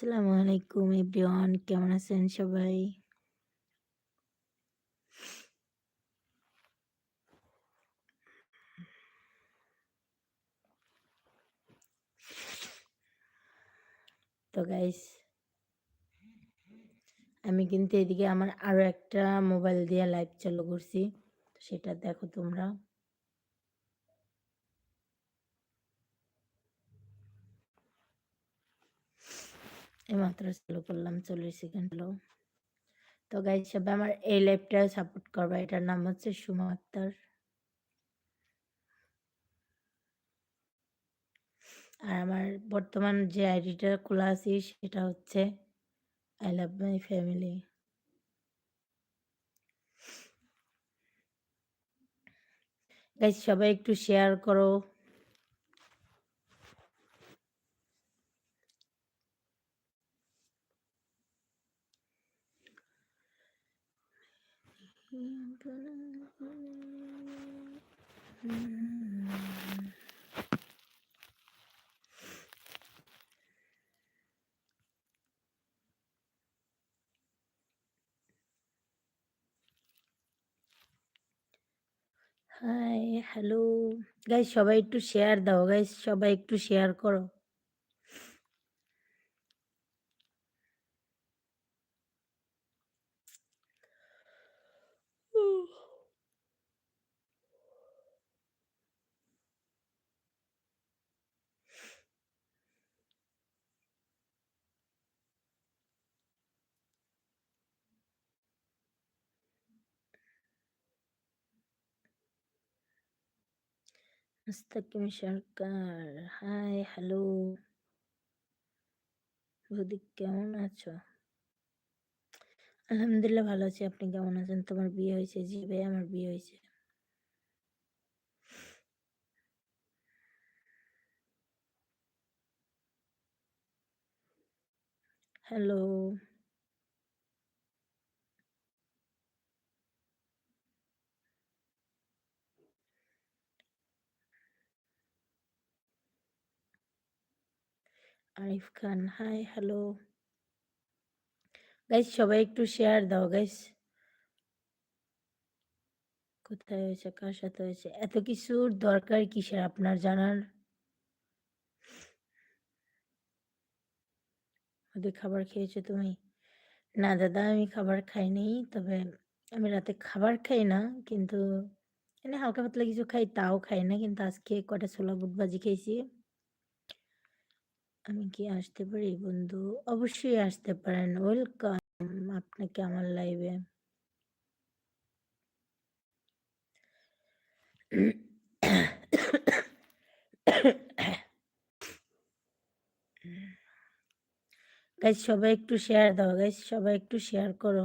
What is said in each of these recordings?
আসসালামু আলাইকুম এভরিওয়ান, কেমন আছেন সবাই? তো গাইস আমি কিন্তু এদিকে আমার আরও একটা মোবাইল দিয়ে লাইভ চালু করছি। সেটা দেখো তোমরা। এইমাত্র চালু করলাম ৪০ সেকেন্ড হলো। তো গাইস সবাই আমার এই লাইভটা সাপোর্ট করবে এটার নাম হচ্ছে সুমা আক্তার। আর আমার বর্তমান যে আইডিটা খোলা আছে, সেটা হচ্ছে I love my family. Guys সবাই একটু শেয়ার করো। High, hello. গাইস সবাই একটু শেয়ার দাও গাইস সবাই একটু শেয়ার করো। Mustakim Sarkar hi, hello. বৌদি কেমন আছো? আলহামদুলিল্লাহ ভালো আছি। আপনি কেমন আছেন? তোমার বিয়ে হয়েছে? জি ভাই আমার বিয়ে হয়েছে। Hello. Arif Khan hi, hello. Guys সবাই একটু শেয়ার দাও গাইস। কোথায় হয়েছে? কার সাথে হয়েছে? এত কিছুর দরকার কিসের আপনার জানার? ওদের খাবার খেয়েছো তুমি? না দাদা আমি খাবার খাই। তবে আমি রাতে খাবার খাই না। কিন্তু এমনি হালকা পাতলা কিছু খাই তাও খাই না। কিন্তু আজকে কয়টা ছোলা বুট ভাজি খেয়েছি। আমি কি আসতে পারি বন্ধু? অবশ্যই আসতে পারেন। ওয়েলকাম আপনাকে আমার লাইভে। গাইস সবাই একটু শেয়ার দাও গাইস সবাই একটু শেয়ার করো।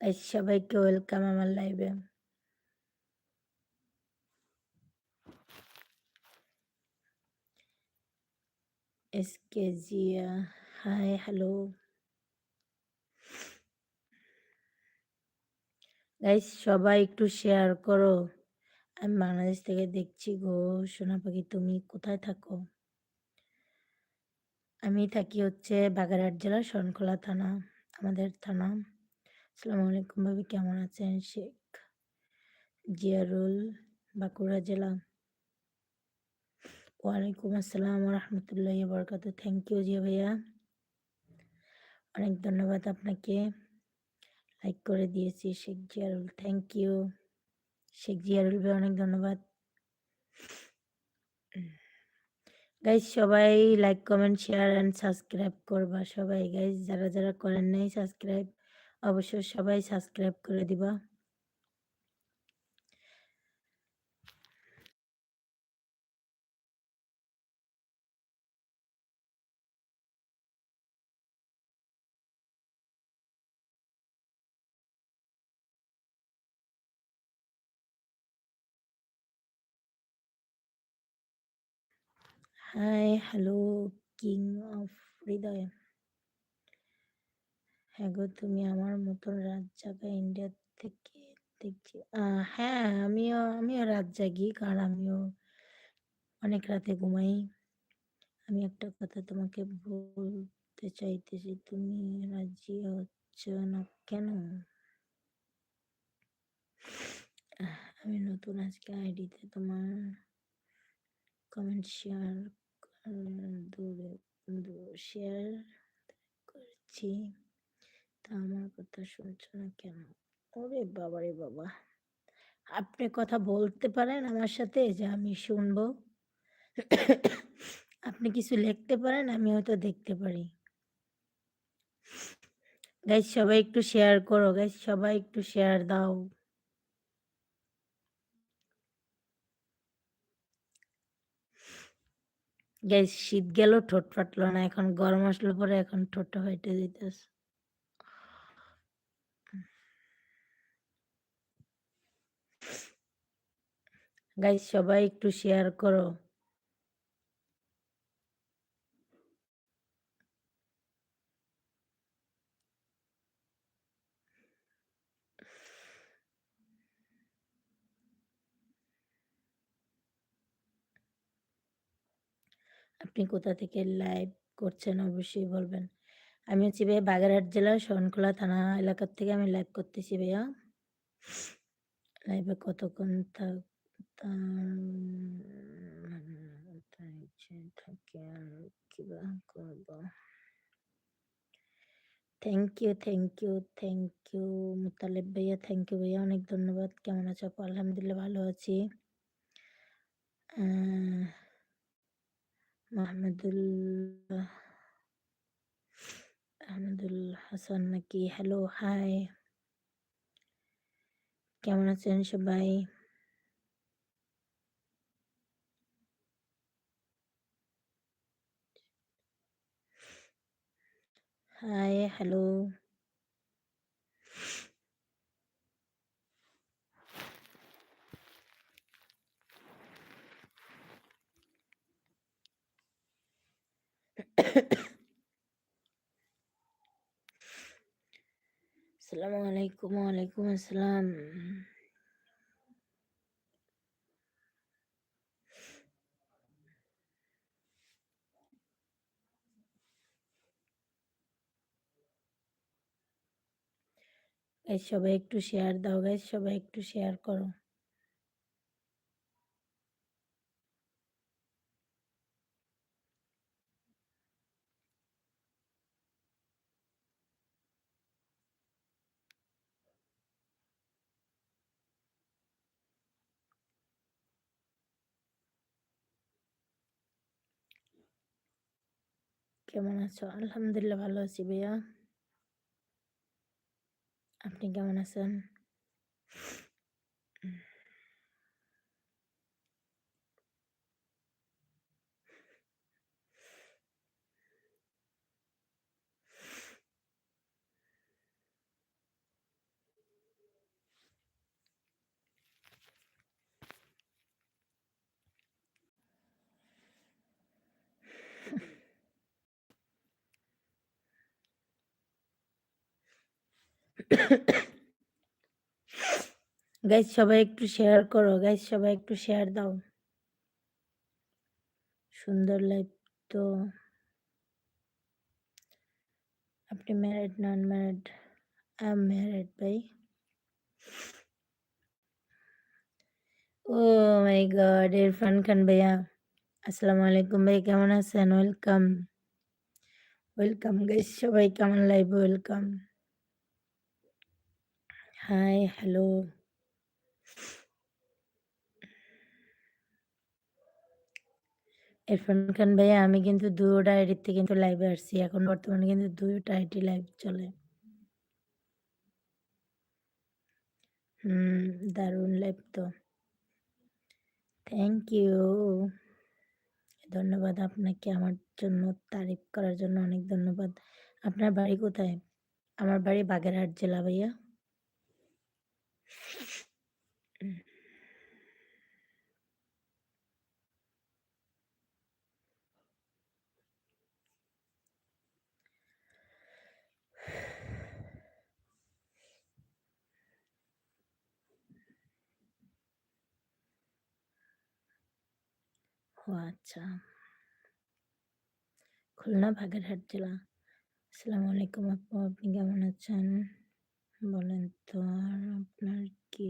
গাইস সবাইকে ওয়েলকাম আমার লাইভে। SK Zia hi, hello. Guys সবাই একটু শেয়ার করো। আমি বাংলাদেশ থেকে দেখছি গো সোনা পাখি তুমি কোথায় থাকো? আমি থাকি হচ্ছে বাগেরহাট জেলা শরণখোলা থানা আমাদের থানা। আসসালামু আলাইকুম ভাবি কেমন আছেন? শেখ জিয়ারুল বাঁকুড়া জেলা। ওয়ালাইকুম আসসালাম ওয়া বরকাত থ্যাংক ইউ জিয়া ভাইয়া। অনেক ধন্যবাদ আপনাকে। লাইক করে দিয়েছি শেখ জিয়ারুল থ্যাংক ইউ। শেখ জিয়ারুল ভাই, অনেক ধন্যবাদ। গাইজ সবাই like comment share and subscribe করবা সবাই গাইজ যারা যারা করেন নাই সাবস্ক্রাইব অবশ্যই সবাই সাবস্ক্রাইব করে দিবা hi hello king of Hridoy হ্যাঁ গো, তুমি আমার মতন রাত জাগা ইন্ডিয়া থেকে দেখছি। হ্যাঁ আমিও আমিও রাত জাগি, কারণ আমিও অনেক রাতে ঘুমাই। আমি একটা কথা তোমাকে বলতে চাইতেছি, তুমি রাজি হচ্ছ না কেন? আমি নতুন আজকে আইডিতে তোমার কমেন্ট শেয়ার শেয়ার করছি তা আমার কথা শুনছো না কেন? ওরে বাবা রে বাবা। আপনি কথা বলতে পারেন আমার সাথে যে আমি শুনব। আপনি কিছু লিখতে পারেন, আমি হয়তো দেখতে পারি। গাইজ সবাই একটু শেয়ার করো। গাইজ সবাই একটু শেয়ার দাও। গাইজ শীত গেল ঠোঁট ফাটলো না, এখন গরম আসলো পরে এখন ঠোঁটটা ফাইটে দিতেছে। গাইজ সবাই একটু শেয়ার করো। আপনি কোথা থেকে লাইভ করছেন অবশ্যই বলবেন। আমি হচ্ছি ভাইয়া বাগেরহাট জেলার শরণখোলা থানা এলাকার থেকে আমি লাইভ করতেছি ভাইয়া। লাইভে কতক্ষণ থাকে thank you thank you thank you Mutaleb ভাইয়া থ্যাংক ইউ ভাইয়া, অনেক ধন্যবাদ। কেমন আছো আলহামদুলিল্লাহ ভালো আছি। মাহমুদুল্লাহ আহমদুল হাসান নাকি হ্যালো হাই কেমন আছেন সবাই হাই হ্যালো আসসালামু আলাইকুম ওয়ালাইকুম আসসালাম সবাই একটু শেয়ার দাও গাইজ সবাই একটু শেয়ার করো। কেমন আছো? আলহামদুলিল্লাহ ভালো আছি ভাইয়া। আপনি কেমন আছেন? গাইজ সবাই একটু শেয়ার করো। গাইজ সবাই একটু শেয়ার দাও। সুন্দর লাইফ তো। আপনি married non married I am married ভাই। ও মাই গড ইরফান খান ভাইয়া, আসসালামু আলাইকুম ভাই, কেমন আছেন? ওয়েলকাম ওয়েলকাম গাইজ সবাই কেমন live welcome hi hello Irfan Khan ভাইয়া? আমি কিন্তু দুয়োটা আইডির থেকে কিন্তু লাইভে আসছি। এখন বর্তমানে কিন্তু দুয়োটা আইডি লাইভ চলে। হুম, দারুণ লাইভ তো। থ্যাংক ইউ ধন্যবাদ আপনাকে আমার জন্য, তারিফ করার জন্য অনেক ধন্যবাদ। আপনার বাড়ি কোথায়? আমার বাড়ি বাগেরহাট জেলা ভাইয়া। ও আচ্ছা খুলনা বাগেরহাট জেলা। আসসালামু আলাইকুম আপু, আপনি কেমন আছেন? বলেন তো আর আপনার কি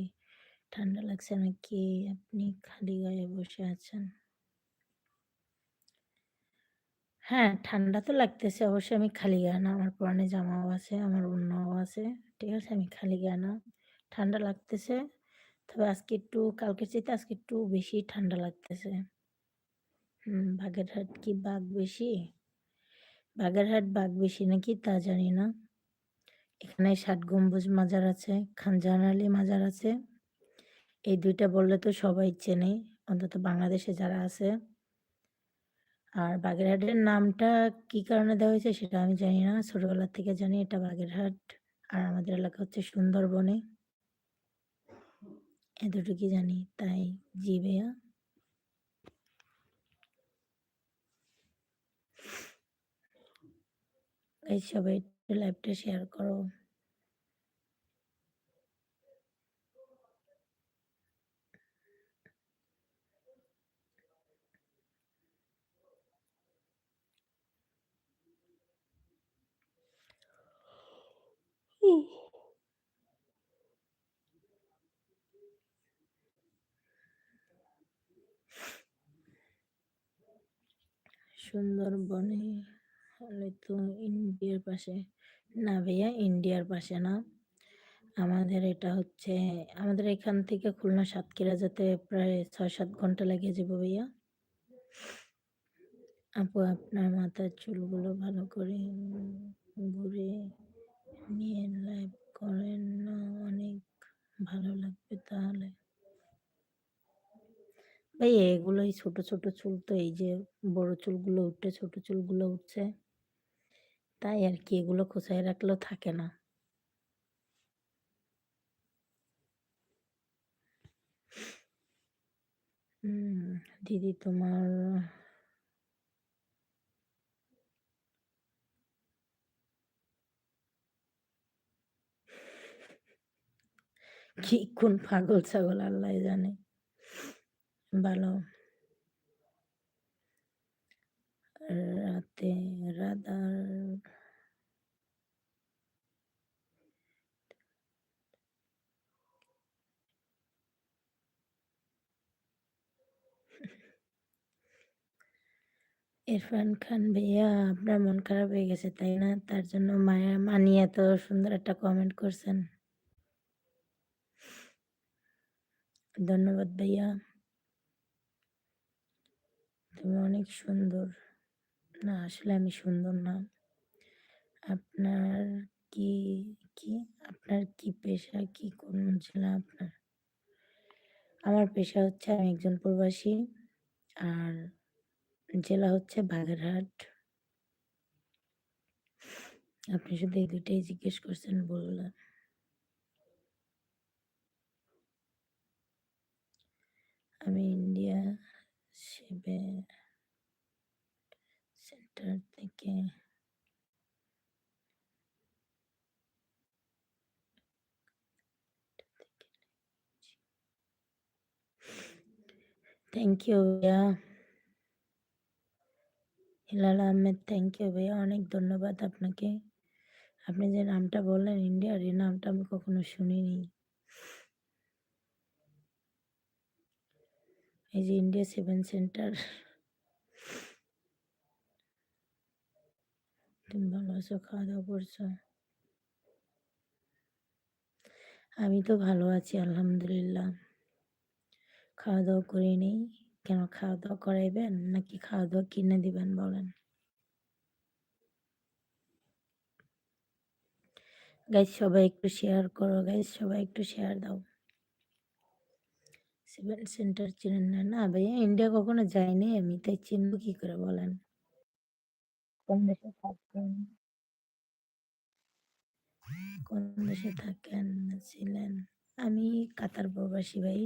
ঠান্ডা লাগছে নাকি আপনি খালি গায়ে বসে আছেন? হ্যাঁ, ঠান্ডা তো লাগতেছে অবশ্যই আমি খালি গায়ে না। আমার পরনে জামাও আছে, আমার অন্যও আছে। ঠিক আছে? আমি খালি গায়ে না। ঠান্ডা লাগতেছে। তবে আজকে একটু কালকের চাইতে আজকে একটু বেশি ঠান্ডা লাগতেছে। হুম, বাগেরহাট কি বাঘ বেশি? বাগেরহাট বাঘ বেশি নাকি তা জানি না। এখানে ষাট গম্বুজ মাজার আছে, খানজাহান আলী মাজার আছে। এই দুইটা বললে তো সবাই চেনে, অন্তত বাংলাদেশে যারা আছে। আর বাগেরহাটের নামটা কি কারণে দেওয়া হয়েছে সেটা আমি জানি না। ছোটবেলা থেকে জানি এটা বাগেরহাট। আর আমাদের এলাকা হচ্ছে সুন্দরবনে। এতটুকুই জানি। তাই জি ভাইয়া। এই সবাই একটু লাইভটা শেয়ার করো। সুন্দরবনে হলে তো ইন্ডিয়ার পাশে। না ভাইয়া ইন্ডিয়ার পাশে না। আমাদের এটা হচ্ছে আমাদের এখান থেকে খুলনা সাতক্ষীরা যেতে প্রায় ৬-৭ ঘণ্টা লেগে যাবে ভাইয়া। আপু আপনার মাথার চুলগুলো ভালো করে ঘুরে নিয়ে লাইভ করেন না অনেক ভালো লাগবে তাহলে। ভাই এগুলোই ছোট, ছোট চুল তো এই যে বড় চুলগুলো উঠে ছোট চুলগুলো উঠছে। তাই আর কি এগুলো খোঁচায় রাখলেও থাকে না। দিদি তোমার কি, কোন পাগল ছাগল, আল্লাহই জানে। ভালো। রাতে রাদার ইরফান খান ভাইয়া, আপনার মন খারাপ হয়ে গেছে, তাই না? তার জন্য মায়া মানি এত সুন্দর একটা কমেন্ট করছেন। ধন্যবাদ ভাইয়া। তুমি অনেক সুন্দর। না আসলে আমি সুন্দর না। আপনার কি, কি আপনার কি পেশা? কি কোন জেলা আপনার? আমার পেশা হচ্ছে আমি একজন প্রবাসী। আর জেলা হচ্ছে বাগেরহাট। আপনি শুধু এই ২ টাই জিজ্ঞেস করছেন বললাম। আমি ইন্ডিয়া সেবে সেন্টার থেকে থ্যাংক ইউ ভাইয়া। হিলাল আহমেদ থ্যাংক ইউ ভাইয়া। অনেক ধন্যবাদ আপনাকে। আপনি যে নামটা বললেন ইন্ডিয়ার এই নামটা আমি কখনো শুনিনি। এই যে ইন্ডিয়া সেভেন সেন্টার। তুমি ভালো আছো? খাওয়া-দাওয়া করছ? আমি তো ভালো আছি, আলহামদুলিল্লাহ। খাওয়া-দাওয়া করি নাই। কেন, খাওয়া-দাওয়া করাইবেন? নাকি খাওয়া-দাওয়া কিনে দিবেন বলেন? গাইস সবাই একটু শেয়ার করো গাইস সবাই একটু শেয়ার দাও। সেভেন সেন্টার চিনেন না? না ভাইয়া ইন্ডিয়া কখনো যাইনি আমি তাই চিনব কি করে বলেন? কোন দেশে থাকেন? কোন দেশে থাকেন ছিলেন? আমি কাতার প্রবাসী ভাই।